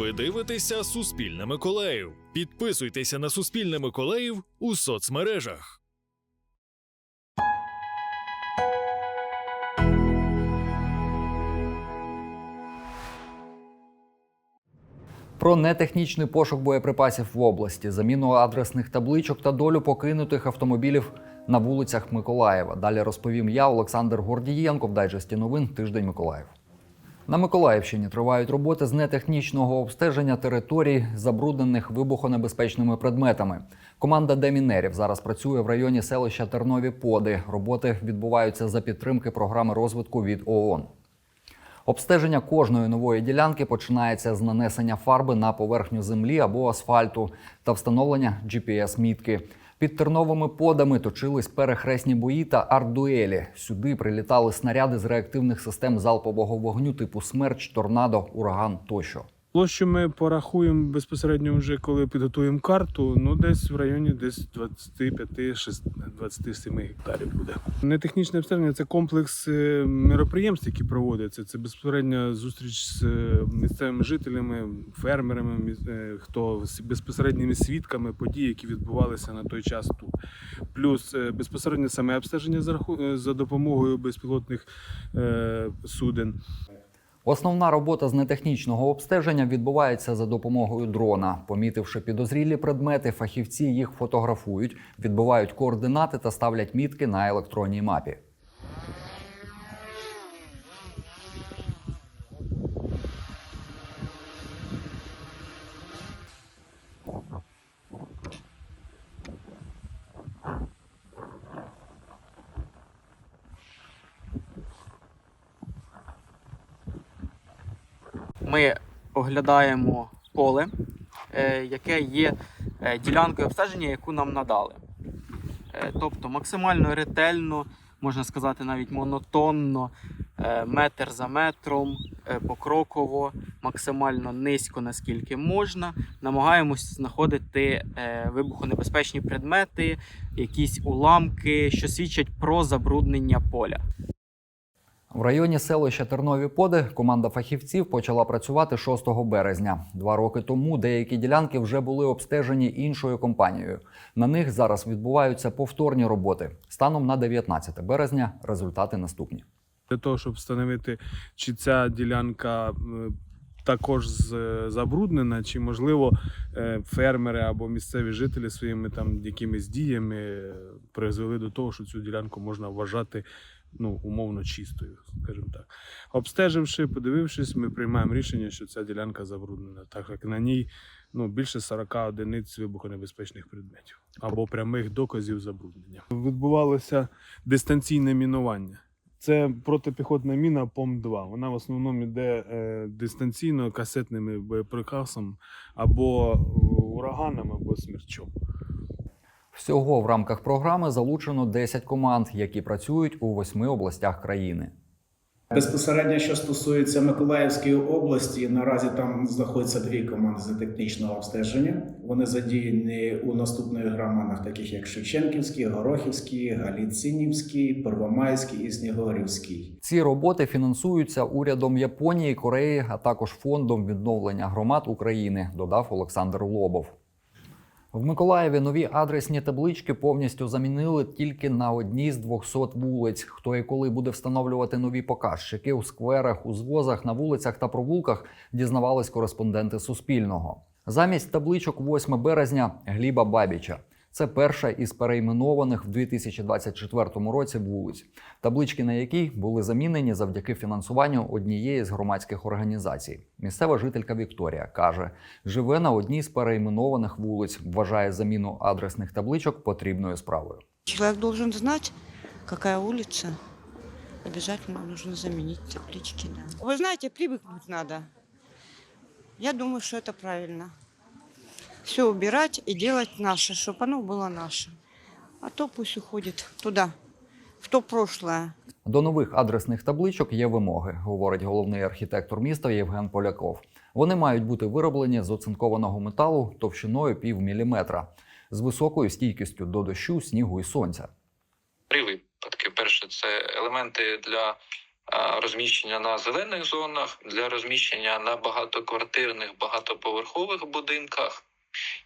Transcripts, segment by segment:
Ви дивитеся Суспільне Миколаїв. Підписуйтеся на Суспільне Миколаїв у соцмережах. Про нетехнічний пошук боєприпасів в області, заміну адресних табличок та долю покинутих автомобілів на вулицях Миколаєва. Далі розповім я, Олександр Гордієнко, в дайджесті новин Тиждень Миколаїв. На Миколаївщині тривають роботи з нетехнічного обстеження територій, забруднених вибухонебезпечними предметами. Команда демінерів зараз працює в районі селища Тернові Поди. Роботи відбуваються за підтримки програми розвитку від ООН. Обстеження кожної нової ділянки починається з нанесення фарби на поверхню землі або асфальту та встановлення GPS-мітки. Під терновими подами точились перехресні бої та арт-дуелі. Сюди прилітали снаряди з реактивних систем залпового вогню типу смерч, торнадо, ураган тощо. Площу ми порахуємо безпосередньо вже коли підготуємо карту. Ну десь в районі десь 25-27 гектарів буде. Нетехнічне обстеження це комплекс е, мероприємств, які проводяться. Це безпосередня зустріч з е, місцевими жителями, фермерами, е, хто з безпосередніми свідками подій, які відбувалися на той час тут. Плюс безпосередньо саме обстеження за раху- е, за допомогою безпілотних суден. Основна робота з нетехнічного обстеження відбувається за допомогою дрона. Помітивши підозрілі предмети, фахівці їх фотографують, відбивають координати та ставлять мітки на електронній мапі. Ми оглядаємо поле, е, яке є е, ділянкою обстеження, яку нам надали. Е, Тобто максимально ретельно, можна сказати, навіть монотонно, метр за метром, покроково, максимально низько, наскільки можна. Намагаємось знаходити вибухонебезпечні предмети, якісь уламки, що свідчать про забруднення поля. В районі селища Тернові Поди команда фахівців почала працювати 6 березня. Два роки тому деякі ділянки вже були обстежені іншою компанією. На них зараз відбуваються повторні роботи. Станом на 19 березня результати наступні. для того, щоб встановити, чи ця ділянка також забруднена, чи можливо е, фермери або місцеві жителі своїми там якимись діями призвели до того, що цю ділянку можна вважати ну, умовно чистою, скажімо так. Обстеживши, подивившись, ми приймаємо рішення, що ця ділянка забруднена, так як на ній ну, більше 40 одиниць вибухонебезпечних предметів або прямих доказів забруднення. Відбувалося дистанційне мінування. Це протипіхотна міна ПОМ-2. Вона в основному йде е, дистанційно касетними боєприпасами або ураганом, або смерчом. Всього в рамках програми залучено 10 команд, які працюють у восьми областях країни. Безпосередньо, що стосується Миколаївської області, наразі там знаходяться дві команди з технічного обстеження. Вони задіяні у наступних громадах, таких як Шевченківський, Горохівський, Галіцинівський, Первомайський і Снігурівський. Ці роботи фінансуються урядом Японії, Кореї, а також фондом відновлення громад України, додав Олександр Лобов. В Миколаєві нові адресні таблички повністю замінили тільки на одній з 200 вулиць. Хто і коли буде встановлювати нові показчики у скверах, у звозах, на вулицях та провулках, дізнавались кореспонденти Суспільного. Замість табличок 8 березня Гліба Бабіча. Це перша із перейменованих в 2024 році вулиць, таблички на якій були замінені завдяки фінансуванню однієї з громадських організацій. Місцева жителька Вікторія каже, живе на одній з перейменованих вулиць, вважає заміну адресних табличок потрібною справою. Человек должен знать, какая улица. Обязательно нужно заменить таблички. Да. Вы знаете, привыкнуть надо. Я думаю, что это правильно. Все убирать и делать наше, чтобы оно было наше. А то пусть уходит туда, в то прошлое. До нових адресних табличок є вимоги, говорить головний архітектор міста Євген Поляков. Вони мають бути вироблені з оцинкованого металу товщиною пів міліметра, з високою стійкістю до дощу, снігу і сонця. три випадки. Перше, це елементи для розміщення на зелених зонах, для розміщення на багатоквартирних, багатоповерхових будинках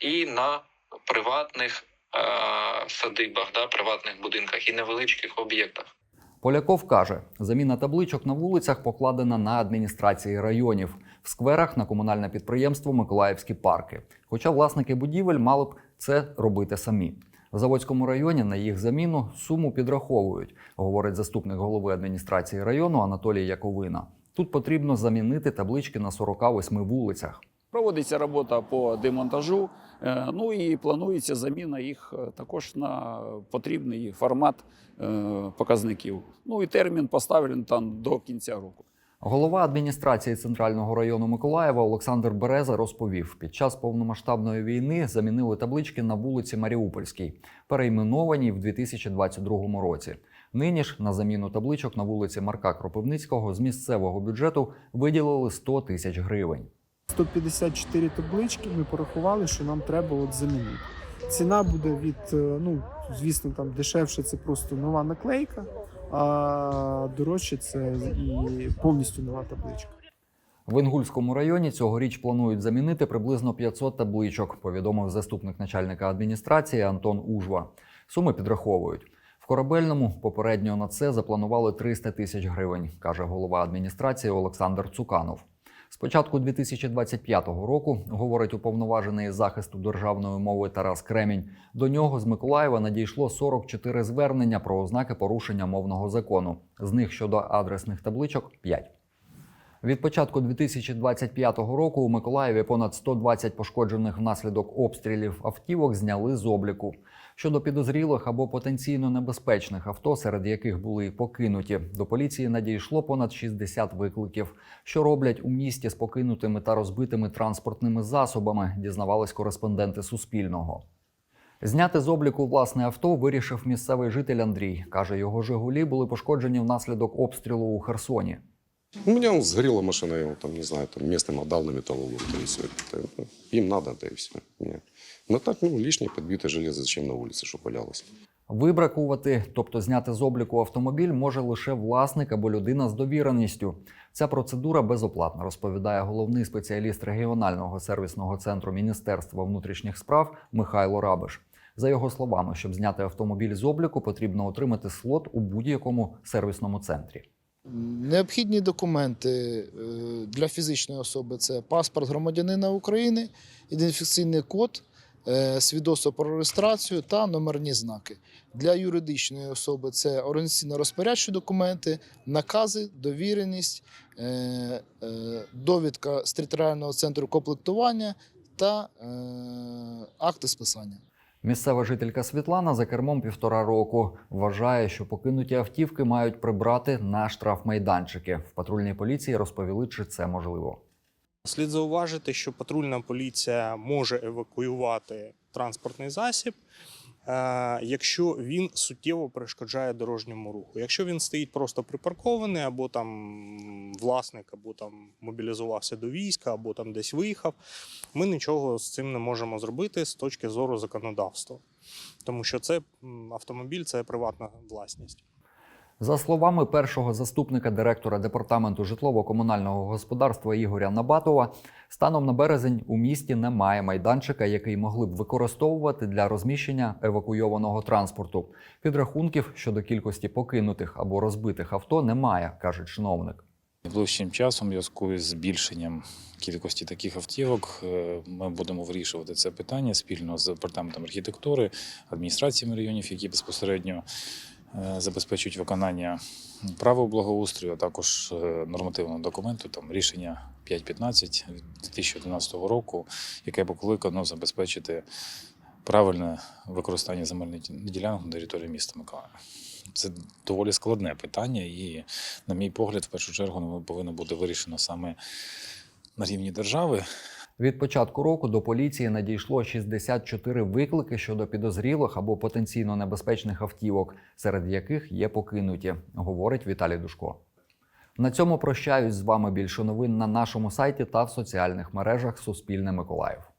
і на приватних е, садибах, да, приватних будинках і невеличких об'єктах. Поляков каже, заміна табличок на вулицях покладена на адміністрації районів, в скверах на комунальне підприємство Миколаївські парки. Хоча власники будівель мали б це робити самі. В Заводському районі на їх заміну суму підраховують, говорить заступник голови адміністрації району Анатолій Яковина. Тут потрібно замінити таблички на 48 вулицях. Проводиться робота по демонтажу, ну і планується заміна їх е, також на потрібний формат е, показників. Ну і термін поставлений там до кінця року. Голова адміністрації центрального району Миколаєва Олександр Береза розповів: під час повномасштабної війни замінили таблички на вулиці Маріупольській, перейменованій в 2022 році. Нині ж на заміну табличок на вулиці Марка Кропивницького з місцевого бюджету виділили 100 тисяч гривень. 154 таблички ми порахували, що нам треба от замінити. Ціна буде від, е, ну, звісно, там дешевше це просто нова наклейка, а дорожче це і повністю нова табличка. В Інгульському районі цьогоріч планують замінити приблизно 500 табличок, повідомив заступник начальника адміністрації Антон Ужва. Суми підраховують. В корабельному попередньо на це запланували 300 тисяч гривень, каже голова адміністрації Олександр Цуканов. З початку 2025 року, говорить уповноважений захисту державної мови Тарас Кремінь, до нього з Миколаєва надійшло 44 звернення про ознаки порушення мовного закону. З них щодо адресних табличок 5. Від початку 2025 року у Миколаєві понад 120 пошкоджених внаслідок обстрілів автівок зняли з обліку. Щодо підозрілих або потенційно небезпечних авто, серед яких були покинуті, до поліції надійшло понад 60 викликів. Що роблять у місті з покинутими та розбитими транспортними засобами, дізнавались кореспонденти Суспільного. Зняти з обліку власне авто вирішив місцевий житель Андрій. каже, його Жигулі були пошкоджені внаслідок обстрілу у Херсоні. У меня он сгорела машина, я его там, не знаю, там местным отдал на металлолом, то и все. им надо, да и все. Нет. Но так, ну, лишнее подбитое железо зачем на улице, что валялось. Вибракувати, тобто зняти з обліку автомобіль, може лише власник або людина з довіреністю. Ця процедура безоплатна, розповідає головний спеціаліст регіонального сервісного центру Міністерства внутрішніх справ Михайло Рабиш. За його словами, щоб зняти автомобіль з обліку, потрібно отримати слот у будь-якому сервісному центрі. Необхідні документи е, для фізичної особи це паспорт громадянина України, ідентифікаційний код, е, свідоцтво про реєстрацію та номерні знаки. Для юридичної особи це організаційно-розпорядчі документи, накази, довіреність, е, довідка з територіального центру комплектування та акти списання. Місцева жителька Світлана за кермом півтора року вважає, що покинуті автівки мають прибрати на штрафмайданчики. В патрульній поліції розповіли, чи це можливо. Слід зауважити, що патрульна поліція може евакуювати транспортний засіб, якщо він суттєво перешкоджає дорожньому руху. Якщо він стоїть просто припаркований, або там власник, або там мобілізувався до війська, або там десь виїхав, ми нічого з цим не можемо зробити з точки зору законодавства, тому що це автомобіль це приватна власність. За словами першого заступника директора департаменту житлово-комунального господарства Ігоря Набатова, станом на березень у місті немає майданчика, який могли б використовувати для розміщення евакуйованого транспорту. Підрахунків щодо кількості покинутих або розбитих авто немає, каже чиновник. Найближчим часом, в зв'язку з збільшенням кількості таких автівок, е, ми будемо вирішувати це питання спільно з департаментом архітектури, адміністраціями районів, які безпосередньо забезпечують виконання правил благоустрою, а також е, нормативного документу, там рішення 5.15 2011 року, яке покликано забезпечити правильне використання земельних ділянок на території міста Миколаєва. Це доволі складне питання, і, на мій погляд, в першу чергу воно повинно бути вирішено саме на рівні держави. Від початку року до поліції надійшло 64 виклики щодо підозрілих або потенційно небезпечних автівок, серед яких є покинуті, говорить Віталій Душко. На цьому прощаюсь з вами більше новин на нашому сайті та в соціальних мережах Суспільне Миколаїв.